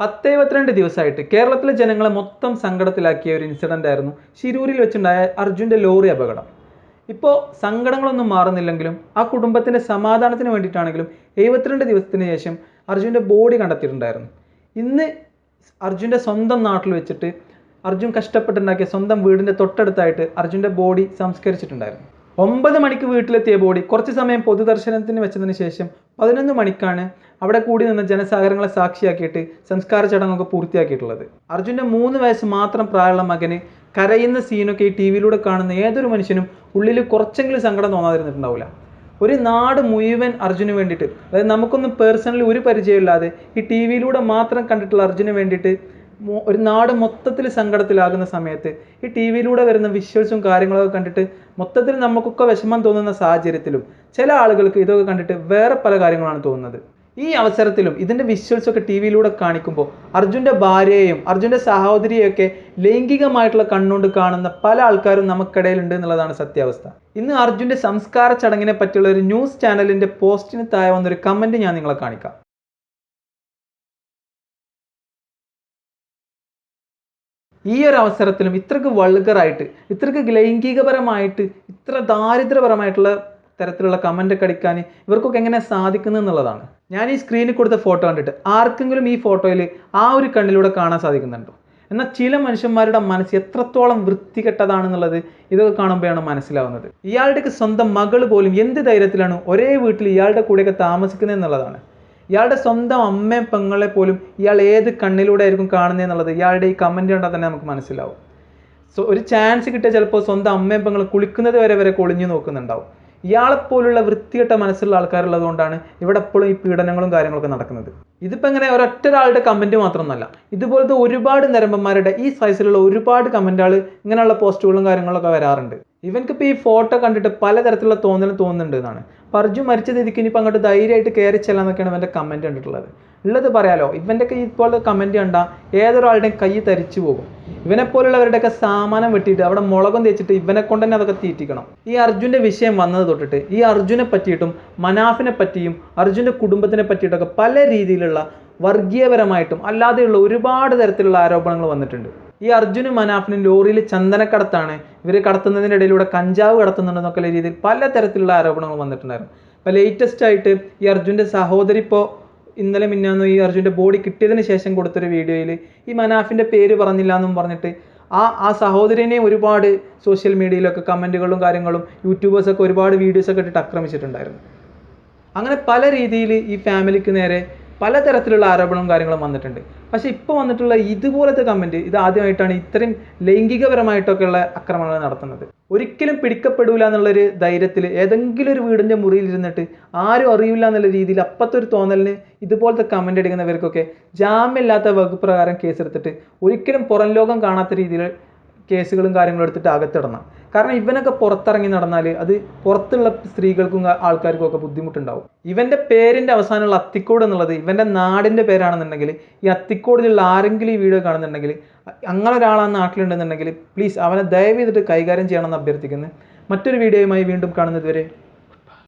പത്തെഴുപത്തിരണ്ട് ദിവസമായിട്ട് കേരളത്തിലെ ജനങ്ങളെ മൊത്തം സങ്കടത്തിലാക്കിയ ഒരു ഇൻസിഡന്റ് ആയിരുന്നു ശിരൂരിൽ വെച്ചുണ്ടായ അർജുന്റെ ലോറി അപകടം. ഇപ്പോൾ സങ്കടങ്ങളൊന്നും മാറുന്നില്ലെങ്കിലും ആ കുടുംബത്തിന്റെ സമാധാനത്തിന് വേണ്ടിയിട്ടാണെങ്കിലും എഴുപത്തിരണ്ട് ദിവസത്തിന് ശേഷം അർജുന്റെ ബോഡി കണ്ടെത്തിയിട്ടുണ്ടായിരുന്നു. ഇന്ന് അർജുന്റെ സ്വന്തം നാട്ടിൽ വെച്ചിട്ട് അർജുൻ കഷ്ടപ്പെട്ടുണ്ടാക്കിയ സ്വന്തം വീടിന്റെ തൊട്ടടുത്തായിട്ട് അർജുന്റെ ബോഡി സംസ്കരിച്ചിട്ടുണ്ടായിരുന്നു. ഒമ്പത് മണിക്ക് വീട്ടിലെത്തിയ ബോഡി കുറച്ച് സമയം പൊതുദർശനത്തിന് വെച്ചതിന് ശേഷം പതിനൊന്ന് മണിക്കാണ് അവിടെ കൂടി നിന്ന് ജനസാഗരങ്ങളെ സാക്ഷിയാക്കിയിട്ട് സംസ്കാര ചടങ്ങൊക്കെ പൂർത്തിയാക്കിയിട്ടുള്ളത്. അർജുന്റെ മൂന്ന് വയസ്സ് മാത്രം പ്രായമുള്ള മകന് കരയുന്ന സീനൊക്കെ ഈ ടി വിയിലൂടെ കാണുന്ന ഏതൊരു മനുഷ്യനും ഉള്ളിൽ കുറച്ചെങ്കിലും സങ്കടം തോന്നാതിരുന്നിട്ടുണ്ടാവില്ല. ഒരു നാട് മുഴുവൻ അർജുന് വേണ്ടിയിട്ട് അതായത് നമുക്കൊന്നും പേഴ്സണലി ഒരു പരിചയമില്ലാതെ ഈ ടി വിയിലൂടെ മാത്രം കണ്ടിട്ടുള്ള അർജുന് വേണ്ടിയിട്ട് ഒരു നാട് മൊത്തത്തിൽ സങ്കടത്തിലാകുന്ന സമയത്ത് ഈ ടി വിയിലൂടെ വരുന്ന വിഷ്വൽസും കാര്യങ്ങളൊക്കെ കണ്ടിട്ട് മൊത്തത്തിൽ നമുക്കൊക്കെ വിഷമം തോന്നുന്ന സാഹചര്യത്തിലും ചില ആളുകൾക്ക് ഇതൊക്കെ കണ്ടിട്ട് വേറെ പല കാര്യങ്ങളാണ് തോന്നുന്നത്. ഈ അവസരത്തിലും ഇതിന്റെ വിഷ്വൽസ് ഒക്കെ ടി വിയിലൂടെ കാണിക്കുമ്പോൾ അർജുന്റെ ഭാര്യയെയും അർജുന്റെ സഹോദരിയെയൊക്കെ ലൈംഗികമായിട്ടുള്ള കണ്ണുകൊണ്ട് കാണുന്ന പല ആൾക്കാരും നമുക്കിടയിലുണ്ട് എന്നുള്ളതാണ് സത്യാവസ്ഥ. ഇന്ന് അർജുന്റെ സംസ്കാര ചടങ്ങിനെ പറ്റിയുള്ള ഒരു ന്യൂസ് ചാനലിന്റെ പോസ്റ്റിന് താഴെ വന്നൊരു കമന്റ് ഞാൻ നിങ്ങളെ കാണിക്കാം. ഈ ഒരു അവസരത്തിലും ഇത്രക്ക് വൾഗറായിട്ട് ഇത്രക്ക് ലൈംഗികപരമായിട്ട് ഇത്ര ദാരിദ്ര്യപരമായിട്ടുള്ള തരത്തിലുള്ള കമന്റ് ഒക്കെ അടിക്കാൻ ഇവർക്കൊക്കെ എങ്ങനെ സാധിക്കുന്നു എന്നുള്ളതാണ്. ഞാൻ ഈ സ്ക്രീനിൽ കൊടുത്ത ഫോട്ടോ കണ്ടിട്ട് ആർക്കെങ്കിലും ഈ ഫോട്ടോയിൽ ആ ഒരു കണ്ണിലൂടെ കാണാൻ സാധിക്കുന്നുണ്ടോ? എന്നാൽ ചില മനുഷ്യന്മാരുടെ മനസ്സ് എത്രത്തോളം വൃത്തികെട്ടതാണെന്നുള്ളത് ഇതൊക്കെ കാണുമ്പോഴാണ് മനസ്സിലാവുന്നത്. ഇയാളുടെയൊക്കെ സ്വന്തം മകൾ പോലും എന്ത് ധൈര്യത്തിലാണ് ഒരേ വീട്ടിൽ ഇയാളുടെ കൂടെയൊക്കെ താമസിക്കുന്നത് എന്നുള്ളതാണ്. ഇയാളുടെ സ്വന്തം അമ്മയും പെങ്ങളെ പോലും ഇയാൾ ഏത് കണ്ണിലൂടെ ആയിരിക്കും കാണുന്നത് എന്നുള്ളത് ഇയാളുടെ ഈ കമന്റ് കണ്ടാൽ തന്നെ നമുക്ക് മനസ്സിലാവും. സോ ഒരു ചാൻസ് കിട്ടിയാൽ ചിലപ്പോൾ സ്വന്തം അമ്മയും പെങ്ങൾ കുളിക്കുന്നത് വരെ വരെ കൊളിഞ്ഞു നോക്കുന്നുണ്ടാവും. ഇയാളെപ്പോലുള്ള വൃത്തികെട്ട മനസ്സുള്ള ആൾക്കാരുള്ളത് കൊണ്ടാണ് ഇവിടെ എപ്പോഴും ഈ പീഡനങ്ങളും കാര്യങ്ങളൊക്കെ നടക്കുന്നത്. ഇതിപ്പോൾ ഇങ്ങനെ ഒരൊറ്റ ഒരാളുടെ കമന്റ് മാത്രമൊന്നുമല്ല ഇതുപോലത്തെ ഒരുപാട് നിരമ്പന്മാരുടെ ഈ സൈസിലുള്ള ഒരുപാട് കമന്റുകൾ ഇങ്ങനെയുള്ള പോസ്റ്റുകളും കാര്യങ്ങളൊക്കെ വരാറുണ്ട്. ഇവൻക്കിപ്പോൾ ഈ ഫോട്ടോ കണ്ടിട്ട് പലതരത്തിലുള്ള തോന്നലും തോന്നുന്നുണ്ട് എന്നാണ്. പർജു മരിച്ച സ്ഥിതിക്ക് ഇനിയിപ്പോൾ അങ്ങോട്ട് ധൈര്യമായിട്ട് കയറി ചെല്ലാന്നൊക്കെയാണ് ഇവന്റെ കമന്റ് കണ്ടിട്ടുള്ളത്. ഉള്ളത് പറയാലോ ഇവന്റെ ഒക്കെ ഇപ്പോഴത്തെ കമന്റ് കണ്ടാൽ ഏതൊരാളുടെയും കൈ തരിച്ചു പോകും. ഇവനെ ഇവനെപ്പോലുള്ളവരുടെയൊക്കെ സാമാനം വെട്ടിയിട്ട് അവിടെ മുളകും തേച്ചിട്ട് ഇവനെ കൊണ്ട് തന്നെ അതൊക്കെ തീറ്റിക്കണം. ഈ അർജുന്റെ വിഷയം വന്നത് തൊട്ടിട്ട് ഈ അർജുനെ പറ്റിയിട്ടും മനാഫിനെ പറ്റിയും അർജുന്റെ കുടുംബത്തിനെ പറ്റിയിട്ടൊക്കെ പല രീതിയിലുള്ള വർഗീയപരമായിട്ടും അല്ലാതെയുള്ള ഒരുപാട് തരത്തിലുള്ള ആരോപണങ്ങൾ വന്നിട്ടുണ്ട്. ഈ അർജുനും മനാഫിനും ലോറിയിൽ ചന്ദനക്കടത്താണ്. ഇവർ കടത്തുന്നതിന്റെ ഇടയിലൂടെ കഞ്ചാവ് കടത്തുന്നുണ്ടെന്നൊക്കെ രീതിയിൽ പലതരത്തിലുള്ള ആരോപണങ്ങൾ വന്നിട്ടുണ്ടായിരുന്നു. അപ്പോൾ ലേറ്റസ്റ്റ് ആയിട്ട് ഈ അർജുന്റെ സഹോദരി ഇപ്പോൾ ഇന്നലെ മിന്നാന്ന് ഈ അർജുന്റെ ബോഡി കിട്ടിയതിന് ശേഷം കൊടുത്തൊരു വീഡിയോയിൽ ഈ മനാഫിന്റെ പേര് പറഞ്ഞില്ല എന്നും പറഞ്ഞിട്ട് ആ ആ സഹോദരനെ ഒരുപാട് സോഷ്യൽ മീഡിയയിലൊക്കെ കമന്റുകളും കാര്യങ്ങളും യൂട്യൂബേഴ്സൊക്കെ ഒരുപാട് വീഡിയോസൊക്കെ ഇട്ടിട്ട് ആക്രമിച്ചിട്ടുണ്ടായിരുന്നു. അങ്ങനെ പല രീതിയിൽ ഈ ഫാമിലിക്ക് നേരെ പലതരത്തിലുള്ള ആരോപണവും കാര്യങ്ങളും വന്നിട്ടുണ്ട്. പക്ഷേ ഇപ്പോൾ വന്നിട്ടുള്ള ഇതുപോലത്തെ കമന്റ് ഇത് ആദ്യമായിട്ടാണ് ഇത്രയും ലൈംഗികപരമായിട്ടൊക്കെയുള്ള ആക്രമണങ്ങൾ നടത്തുന്നത്. ഒരിക്കലും പിടിക്കപ്പെടില്ല എന്നുള്ളൊരു ധൈര്യത്തിൽ ഏതെങ്കിലും ഒരു വീടിന്റെ മുറിയിൽ ഇരുന്നിട്ട് ആരും അറിയില്ല എന്നുള്ള രീതിയിൽ അപ്പത്തെ ഒരു തോന്നലിന് ഇതുപോലത്തെ കമന്റ് അടിക്കുന്നവർക്കൊക്കെ ജാമ്യമില്ലാത്ത വകുപ്പ് പ്രകാരം കേസെടുത്തിട്ട് ഒരിക്കലും പുറം ലോകം കാണാത്ത രീതിയിൽ കേസുകളും കാര്യങ്ങളും എടുത്തിട്ട് അകത്തിടണം. കാരണം ഇവനൊക്കെ പുറത്തിറങ്ങി നടന്നാൽ അത് പുറത്തുള്ള സ്ത്രീകൾക്കും ആൾക്കാർക്കും ഒക്കെ ബുദ്ധിമുട്ടുണ്ടാവും. ഇവന്റെ പേരിന്റെ അവസാനമുള്ള അത്തിക്കോട് എന്നുള്ളത് ഇവന്റെ നാടിന്റെ പേരാണെന്നുണ്ടെങ്കിൽ ഈ അത്തിക്കോടിലുള്ള ആരെങ്കിലും ഈ വീഡിയോ കാണുന്നുണ്ടെങ്കിൽ അങ്ങനെ ഒരാൾ നാട്ടിലുണ്ടെന്നുണ്ടെങ്കിൽ പ്ലീസ് അവനെ ദയവ് ചെയ്തിട്ട് കൈകാര്യം ചെയ്യണമെന്ന് അഭ്യർത്ഥിക്കുന്നു. മറ്റൊരു വീഡിയോയുമായി വീണ്ടും കാണുന്നത് വരെ